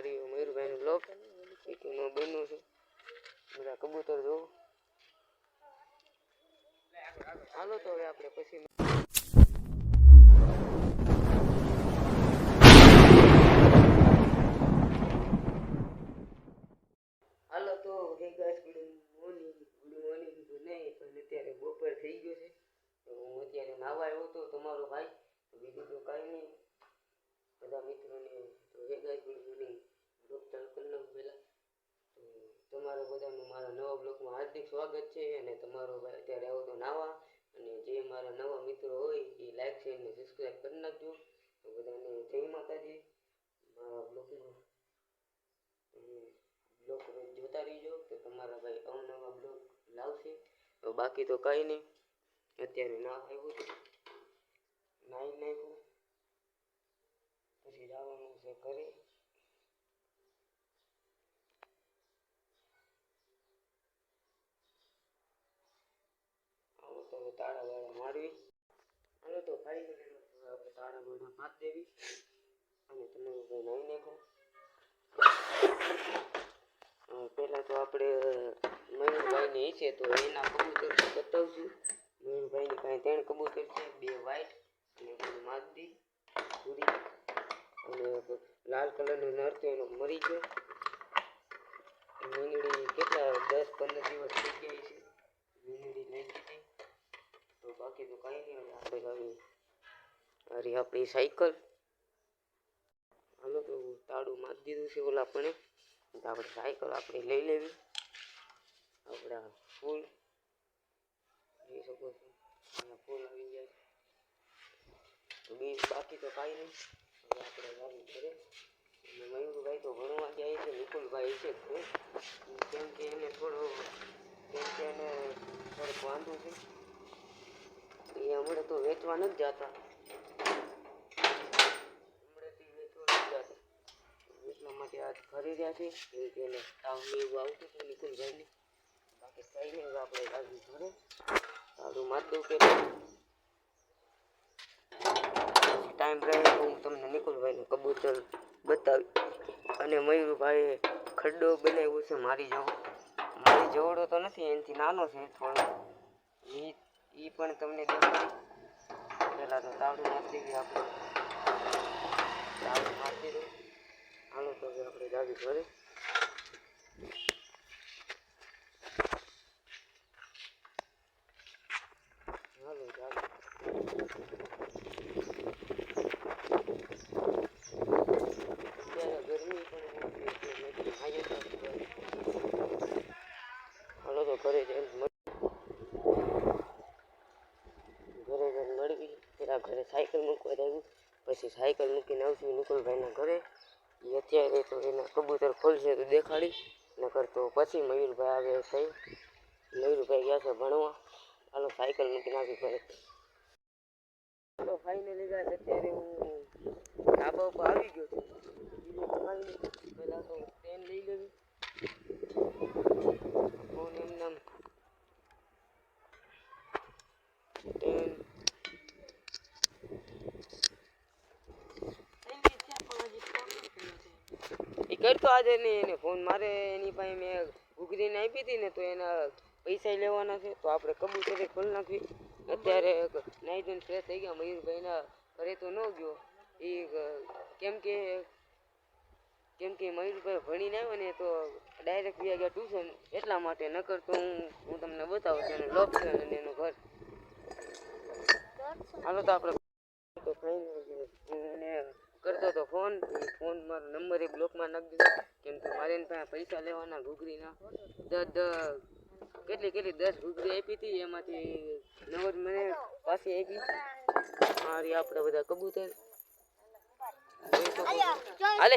મારી મયુરભાઈનું બ્લોક સિટીમાં બન્યું છે. બધા કબૂતર જોવો. હાલો તો હવે આપણે પછી હાલો તો હે ગાઈસ પણ અત્યારે બપોર થઈ ગયો છે. હું અત્યારે નાવા હતો તમારો ભાઈ. બીજું તો કાંઈ નહીં. બધા મિત્રોને તો હે ગાઈસ, ગુડ મોર્નિંગ બ્લોગ ચાલુ કરી નાખું પહેલાં તો તમારા બધાનું મારા નવા બ્લોગમાં હાર્દિક સ્વાગત છે અને તમારો ભાઈ અત્યારે આવો તો નાવા. અને જે મારા નવા મિત્રો હોય એ લાઈક છે અને સબસ્ક્રાઈબ કરી નાખજો. તો બધાને જય માતાજી. મારા બ્લોગમાં બ્લોગ જોતા રહીજો તો તમારા ભાઈ અવનવા બ્લોગ લાવશે. તો બાકી તો કંઈ નહીં. અત્યારે ના આવ્યું નાઈ નાખ્યું. પછી જવાનું છે ઘરે આવો તો હવે તાળા વાળા મારવી હાલો તો ફાઈનલી આપણે તાળા વાળા માર દેવી અને તમારું ભાઈ નાઈ નાખો પહેલાં તો આપણે, મયુરભાઈને છે તો એના કબૂતર બતાવશું. મયુરભાઈની કાંઈ ત્રણ કબૂતર છે, બે વ્હાઈટ અને બધું માદી પૂરી. અને લાલ કલરનો નર તો એનો મરી ગયો. મીંગડી કેટલા, દસ પંદર દિવસ થઈ ગઈ છે. મીંગડી લઈ તો તો કાંઈ નહીં હવે આપણે આવી અરે આપણી સાયકલ. હાલો તો તાળું મારી દીધું છે ઓલા આપણે આપણે સાયકલ આપણે લઈ લેવી. આપણા ફૂલ જોઈ શકો છો. અહીંયા ફૂલ આવી જાય તો બીજ બાકી તો કાંઈ નહીં. હવે આપણે ગાડી ઘરે. અને મયુરભાઈ તો ભણવા જાય છે, નિકુલભાઈ છે કેમ કે એને થોડો, કેમ કે એને થોડુંક વાંધો છે. એ હમણાં તો વેચવા નથી જતા. હમણાંથી વેચવા નથી માટે આજ રહ્યા છે. તાવ એવું આવતું હતું નિકુલભાઈને બાકી કંઈ આપણે ઘરે. સારું, માર કે ટાઈમ રહે હું તમને નિકુલભાઈનું કબૂતર બતાવી. અને મયુરભાઈએ ખડ્ડો બનાવ્યો છે મારી જેવો મારી જવડો તો નથી, એનાથી નાનો છે થોડો એ એ પણ તમને દેખાડી પહેલાં તો તાવડું મારી દેવી આપણે. તાવડું મારી દીધું હાલો તો આપણે જાવી ઘરે હાલો જાવી અત્યારે ગરમી પણ બહુ છે એટલે મેં કીધું હાઈએ તો ઘરે. હાલો તો ઘરે જઈને મળ- ઘરે જઈને મળવી પેલા ઘરે સાયકલ મૂકવા જવું પછી સાયકલ મૂકીને આવશું નિકુલભાઈના ઘરે. એ અત્યારે તો એના કબૂતર ખોલશે તો દેખાડી, નકર તો પછી મયુરભાઈ આવે થઈ મયુરભાઈ ગયા છે ભણવા. હાલો સાયકલ મૂકીને આવી ઘરે ચાલો ફાઇનલી ગાય અત્યારે હું ધાબા ઉપર આવી ગયો છું. બીજું તો કાંઈ નહીં પહેલાં તો પેન લઈ લેવી. ફોન એમને આમ પેન એ કરતો આજે નહીં એને ફોન મારે એની પાસે મેં ઘૂઘરીને આપી હતી ને તો એના પૈસા લેવાના છે. તો આપણે કબૂતરે ખોલી નાખવી. અત્યારે એન્ડ ફ્રેશ થઈ ગયા. મયુરભાઈના ઘરે તો ન ગયો. એ કેમ કે કેમ કે મયુરભાઈ ભણીને આવ્યો ને તો ડાયરેક્ટ વ્યા ગયા ટ્યુશન એટલા માટે નકર તો હું હું તમને બતાવું છું. એનું લોક છે અને એનું ઘર. હાલો તો આપણે તો ફાઇનલ એને કરતો તો ફોન ફોન મારો નંબર એ બ્લોકમાં નાખી દીધો. કેમ કે મારે એની પાસે પૈસા લેવાના ઘૂઘરીના દસ દસ કેટલી કેટલી દસ ઘૂઘરી આપી હતી એમાંથી નવ જ મને પાછી આપી. મારી આપણે બધા કબૂતર. હાલે.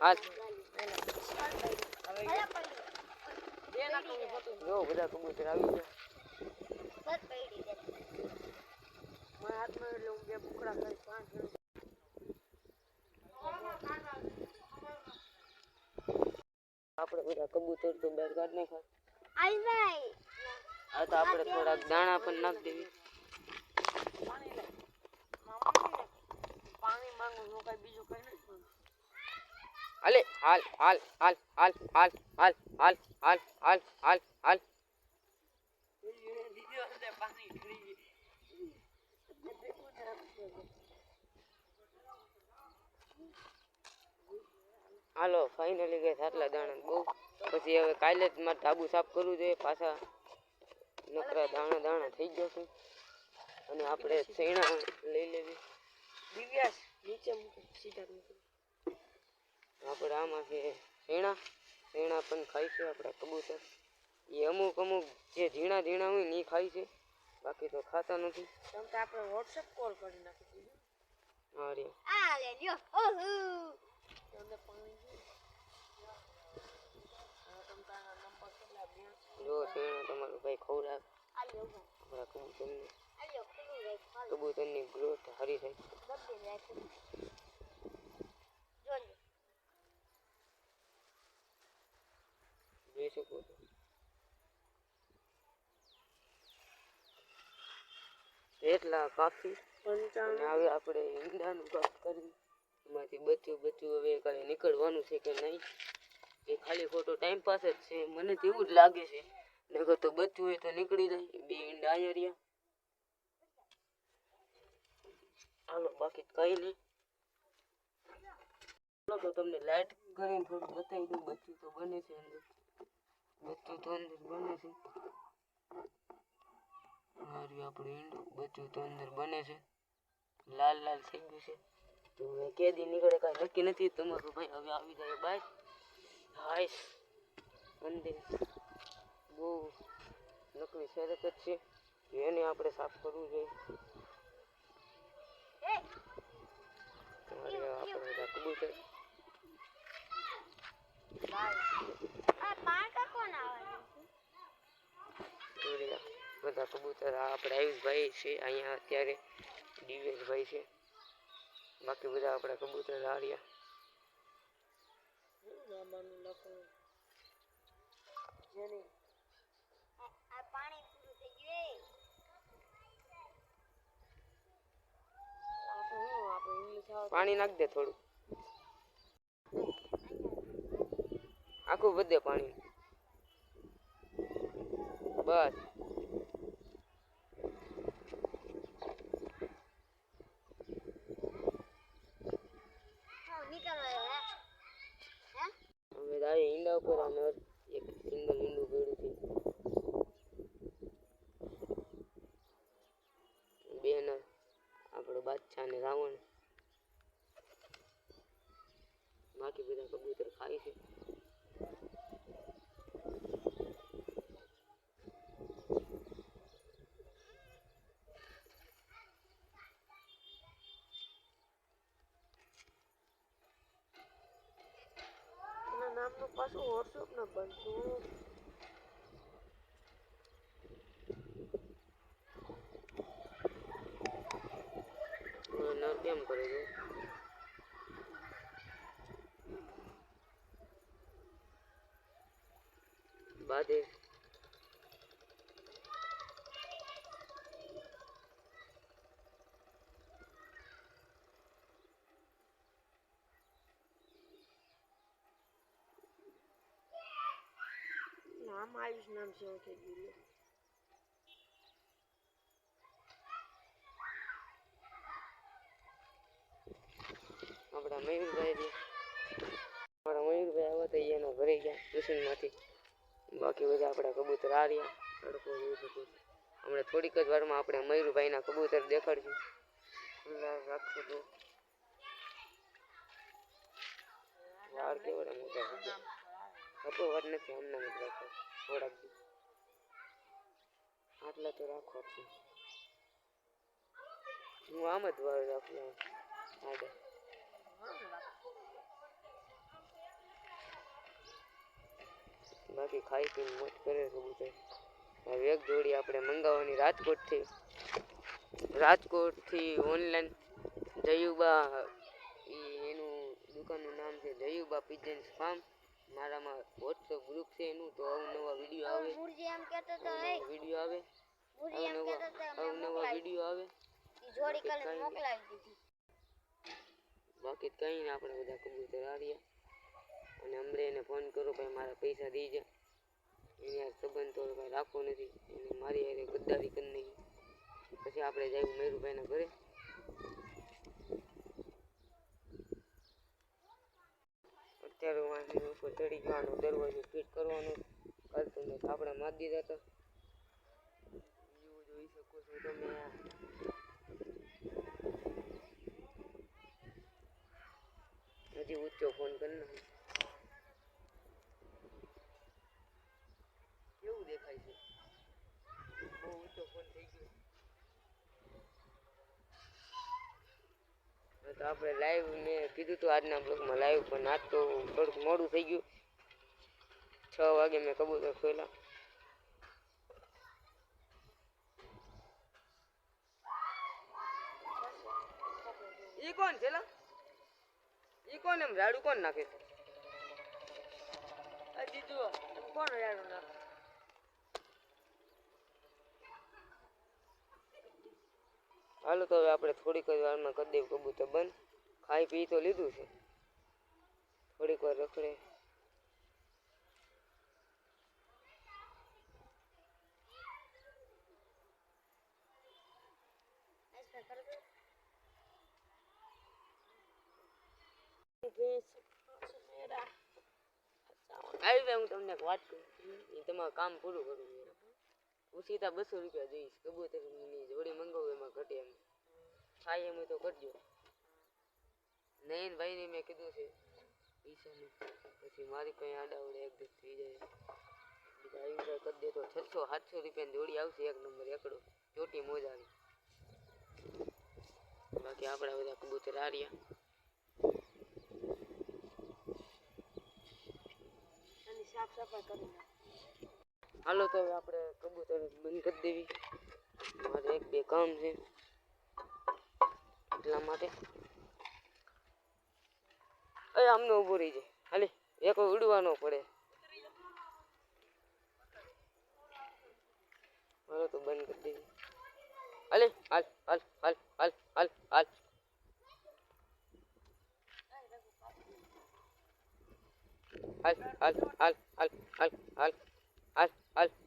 હાલ. જો બધા કબૂતર આવી ગયા. આપણે બધા કબૂતર તો બહાર કાઢ નાખ્યા આ તો આપણે થોડાક દાણા પણ નાખી દેવી પાણી માંગુ છું કઈ બીજું કઈ નથી હાલે હાલ હાલ હાલ હાલ હાલ હાલ હાલ હાલ હાલ હાલ હાલ હાલો ફાઇનલી ગઈ આટલા દાણા બહુ. પછી હવે કાલે જ મારે ધાબુ સાફ કરવું જોઈએ પાછા નકરા દાણા દાણા થઈ જશે અને આપણે શેણા લઈ લેવી. દિવ્યાસ નીચે મૂકો સીધા મૂકો. આપણે આમાં છે શેણા શેણા પણ ખાય છે આપણા કબૂતર. એ અમુક અમુક જે ઝીણા ઝીણા હોય ને એ ખાય છે. બાકી તો ખાતા નથી. તમ તો આપણે વોટ્સએપ કોલ કરી નાખી દીધું હા રે. આ લે લ્યો. ઓહો. તમને પાણી જો શેણું તમારું ભાઈ ખવડાવે. આપણા કબૂતરને કબૂતરની ગ્રોથ હરી થાય જોઈ શકો છો એટલા કાફી હવે આપણે ઈંડાનું કાપ કરી એમાંથી બચ્યું બચ્યું હવે કાલે નીકળવાનું છે કે નહીં? એ ખાલી ખોટો ટાઈમ પાસ જ છે. મને તો એવું જ લાગે છે. નગર તો બચ્ચું હોય તો નીકળી જાય. બે ઈંડા અહીંયા રહ્યા. હાલો, બાકી કઈ નહીં. તો તમને લાઈટ કરીને થોડું બતાવી દઉં. બચ્ચું તો બને છે અંદર. બચ્ચું તો અંદર બને છે. મારી આપણું ઈંડું બચ્ચું તો અંદર બને છે. લાલ લાલ થઈ ગયું છે. તો હવે કેદી નીકળે, કાંઈ નક્કી નથી. તમારું ભાઈ હવે આવી જાય બાય હાઈસ મંદિર બહુ નકલી સરસ જ છે. એને આપણે સાફ કરવું જોઈએ. અરે આપણે બધા કબૂતર. બધા કબૂતર આપણે આયુષભાઈ છે અહીંયા અત્યારે દિવેશભાઈ છે. બાકી બધા આપણા કબૂતર હાર્યા. બાબાનું લખો જેની આ પાણી પૂરું પાણી નાખ દે થોડું. આખું બધે પાણી. બસ. oranlar આમ તો પાછું વોટ્સઅપ ને બનતું નામ આયુષ નામ છે એવું થઈ ગયું લે. આપણા મયુરભાઈ રહ્યા આપણા મયુરભાઈ આવ્યા તો એના ઘરે ગયા ટ્યુશનમાંથી બાકી બધા આપણા કબૂતર આ રહ્યા તડકો જોઈ શકો છો હમણાં થોડીક જ વારમાં આપણે મયુરભાઈના કબૂતર દેખાડશું ખુલ્લા રાખશું તો વાર કેવડા મોટા છે હતો વાર નથી આમનામ જ રાખો થોડાક આટલા તો રાખવા છે હું આમ જ વાર રાખું આડે. બાકી ખાઈ પીને મોજ કરે કબૂતર હવે એક જોડી આપણે મંગાવવાની રાજકોટથી. રાજકોટથી ઓનલાઈન જયુબા એનું દુકાનનું નામ છે જયુબા પિજન્સ ફાર્મ મારામાં વોટ્સઅપ ગ્રુપ છે એનું તો અવનવા વીડિયો આવે. મુરજી એમ કહેતો તો એ વીડિયો આવે. મુરજી એમ કહેતો તો અવનવા વીડિયો આવે. જોડી કલર. મોકલાવી દીધી. બાકી કંઈ ને આપણે બધા કબૂતર હાર્યા અને અમરે એને ફોન કરો ભાઈ મારા પૈસા દઈ જા. એને યાર સંબંધ તો ભાઈ રાખવો નથી. એને મારી હારે ગદ્દારી કરી નહીં પછી આપણે જાય મેરુભાઈના ઘરે અત્યારે હું આની ઉપર ચડી જવાનું દરવાજો ફિટ કરવાનું. કાલ તો મેં આપણે મારી દીધા હતા. એવું જોઈ શકો છો તમે આ હજી ઊંચો ફોન કરી ને કેવું દેખાય છે? બહુ ઊંચો ફોન થઈ ગયો. તો આપણે લાઈવ મેં કીધું હતું આજના બ્લોગમાં લાઈવ પણ આજ તો થોડુંક મોડું થઈ ગયું. છ વાગે મેં કબૂતર ખોલા ઈ કોણ છે ઈ કોણ એમ? રાડું કોણ નાખે? છે જીજુ કોણ રાડું ના હાલો તો હવે આપણે થોડીક વારમાં કરી કબૂતર બંધ. ખાઈ પી તો લીધું છે. થોડીક વાર રખડે. આવી હું તમને વાત કરું એ તમારું કામ પૂરું કરું. છું હું સીધા બસો રૂપિયા દઈશ કબૂતરની જોડી મંગાવું એમાં ઘટે એમ થાય એમ હોય તો કરજો નયનભાઈને મેં કીધું છે પૈસાનું પછી મારી પાસે આડાવડે એક દસ થઈ જાય બીજા આવી જાય કરી દે તો છસો, સાતસો રૂપિયાની જોડી આવશે એક નંબર એકડો. ચોટી મોજાની બાકી આપણા બધા કબૂતર હાર્યા. એની સાફ સફાઈ કરી નાખ. હાલો તો હવે આપણે કબૂતર બંધ કરી દેવી. મારે એક બે કામ છે. એટલા માટે. એ આમને ઊભો રહી જાય. હાલી એક ઉડવાનો પડે. હાલો તો બંધ કરી દેવી. હાલે, હાલ હાલ હાલ હાલ હાલ હાલ. હાલ હાલ હાલ હાલ હાલ હાલ.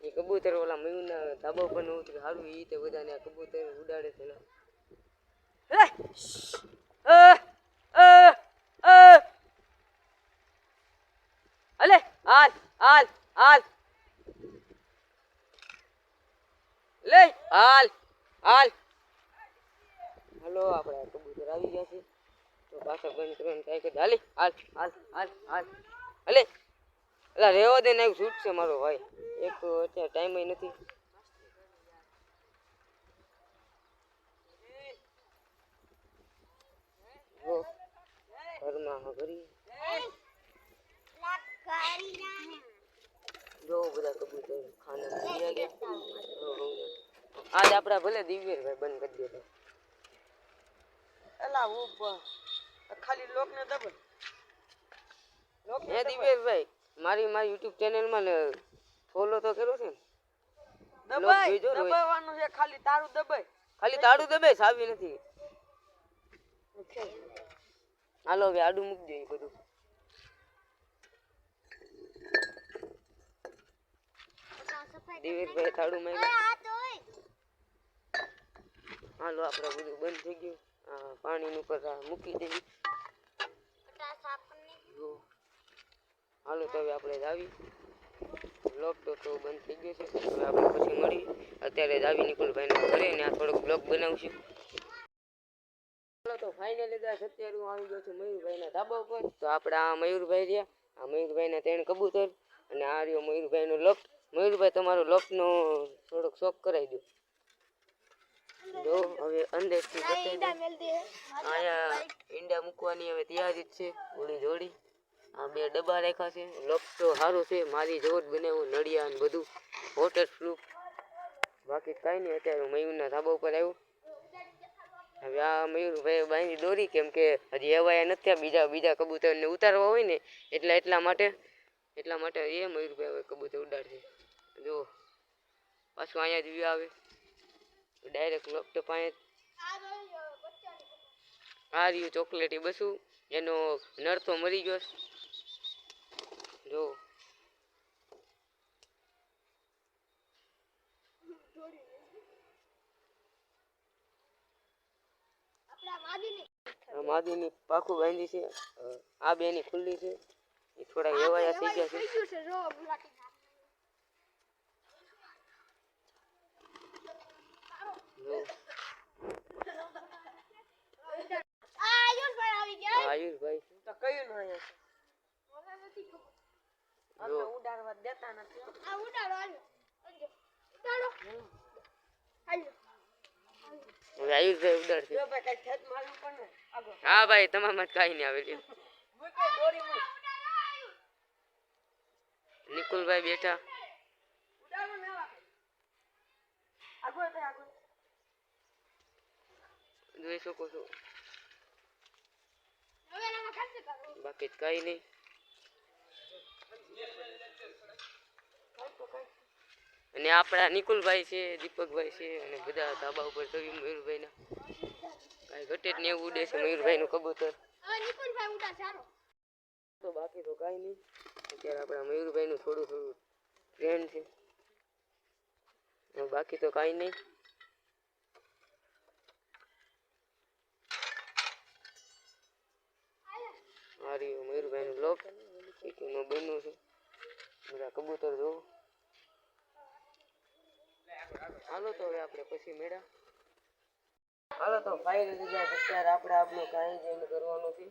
એ કબૂતર ઓલા મયુરના ધાબા પર ઉતરે સારું એ તે બધાને આ કબૂતર ઉડાડે છે! અલે, હાલ હાલ હાલ. લે, હાલ હાલ. હાલો, આપણે કબૂતર આવી ગયા છે. તો પાછા બંધ કરવાનું થાય કે હાલી, હાલ હાલ હાલ હાલ. અલે એટલે રહેવા દે ને શૂટ છે મારો ભાઈ. એક અત્યારે ટાઈમ નથી. ઘરમાં હા જો બધા કબૂતર ખાના ગયા. આજ આપડા ભલે દિવ્યભાઈ બંધ કરી દેતા એલા ઉપર ખાલી લોક ને દબલ લોક હે દિવ્યેશભાઈ મારી મારી યુટ્યુબ ચેનલમાં ને ફોલો તો કર્યો છે ને. દબાઈ દબાવવાનું છે ખાલી તારું દબાઈ ખાલી તાળું દબાઈ સાવી નથી. હાલો હવે આડું મૂકજો એ બધું. દિવેશભાઈ તાળું માર્યું હાલો આપણે બધું બંધ થઈ ગયું. આ પાણીની ઉપર આ મૂકી દઈએ હાલો તો હવે આપણે આવી બ્લોગ તો તો બંધ થઈ ગયો છે. હવે આપણે પછી મળી. અત્યારે આવી નિકુલભાઈના ઘરે ને આ થોડોક બ્લોક બનાવશું. તો ફાઇનલી ગાઈસ અત્યારે હું આવી ગયો છું મયુરભાઈના ધાબા ઉપર. તો આપણે આ મયુરભાઈ રહ્યા. આ મયુરભાઈના ત્રણ કબૂતર અને આ રહ્યો મયુરભાઈનો લોક મયુરભાઈ તમારો લોકનો થોડોક શોખ કરાવી દો. જો હવે અંદરથી બતાવી દો અહીંયા ઈંડા મૂકવાની હવે તૈયારી જ છે. ઓળી જોડી. આ બે ડબ્બા રાખ્યા છે. લોક તો સારું છે. મારી જોત હું નળિયા ને બધું. વોટર પ્રૂફ બાકી કાંઈ નહીં, અત્યારે હું મયુરના ધાબા ઉપર આવ્યો. હવે આ મયુરભાઈ બાંધી દોરી કેમ કે હજી એવાયા નથી બીજા બીજા કબૂતરને ઉતારવા હોય ને, એટલા એટલા માટે એટલા માટે એ મયુરભાઈ હવે કબૂતર ઉડાડશે. જો, પાછું અહીંયા જ વ્યૂ આવે. ડાયરેક્ટ લોક પાંચ આ રહ્યું ચોકલેટી બસું. એનો નરતો મરી ગયો. જો આ માદીની પાખું બાંધી છે. આ બે ની ખુલ્લી છે. એ થોડા એવાયા થઈ ગયા છે. થઈ ગયું છે. જો ગુલાટી જો આ આયુષભાઈ આવી ગયા. આ આયુષભાઈ. તો કયું નો અહીંયા મને નથી ખબર. અમને ઉડાડવા દેતા નથી. આ ઉડાડો. ઉડાડો. ભાઈ હા ભાઈ તમામ જ કાંઈ નહીં આવે લ્યો. મૂક એ દોરી મૂક. નિકુલભાઈ બેઠા. જોઈ શકો છો. બાકી જ કાંઈ નહીં. અને આપણા નિકુલભાઈ છે, દીપકભાઈ છે, અને બધા ધાબા ઉપર તવી મયુરભાઈના. કાંઈ ઘટે જ ને એવું ઉડે છે મયુરભાઈનું કબૂતર. તો બાકી તો કાંઈ નહીં. અત્યારે આપણા મયુરભાઈનું થોડું થોડું ટ્રેન્ડ છે. બાકી તો કાંઈ નહીં. મારી મયુરભાઈનું ચીકીનું બન્યું છે. બધા કબૂતર જોવું હાલો તો હવે આપણે પછી મેળા. હાલો તો ભાઈ જાય અત્યારે આપણે આપણું કાંઈ જ એમ કરવાનું છે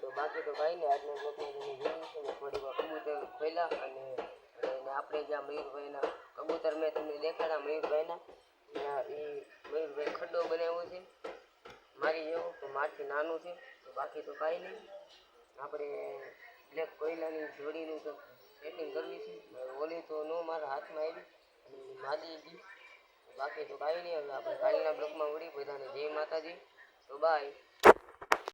તો બાકી તો ભાઈ નહીં. આજના બ્લોગમાં જોયું છે ને, થોડી વાર કબૂતર ખોલ્યા અને આપણે જ્યાં મયુરભાઈના કબૂતર મેં તમને દેખાડા મયુરભાઈના, ત્યાં એ મયુરભાઈ ખડ્ડો બનાવ્યો છે. મારી જેવો, તો મારથી નાનું છે. તો બાકી તો કાંઈ નહીં. આપણે બ્લેક કોયલાની જોડીનું તો સેટિંગ કરવી છે. ઓલી તો નો મારા હાથમાં આવી. માદી બી બાકી તો કાંઈ નહીં. હવે આપણે કાલના બ્લોકમાં મળી બધાને જય માતાજી. તો બાય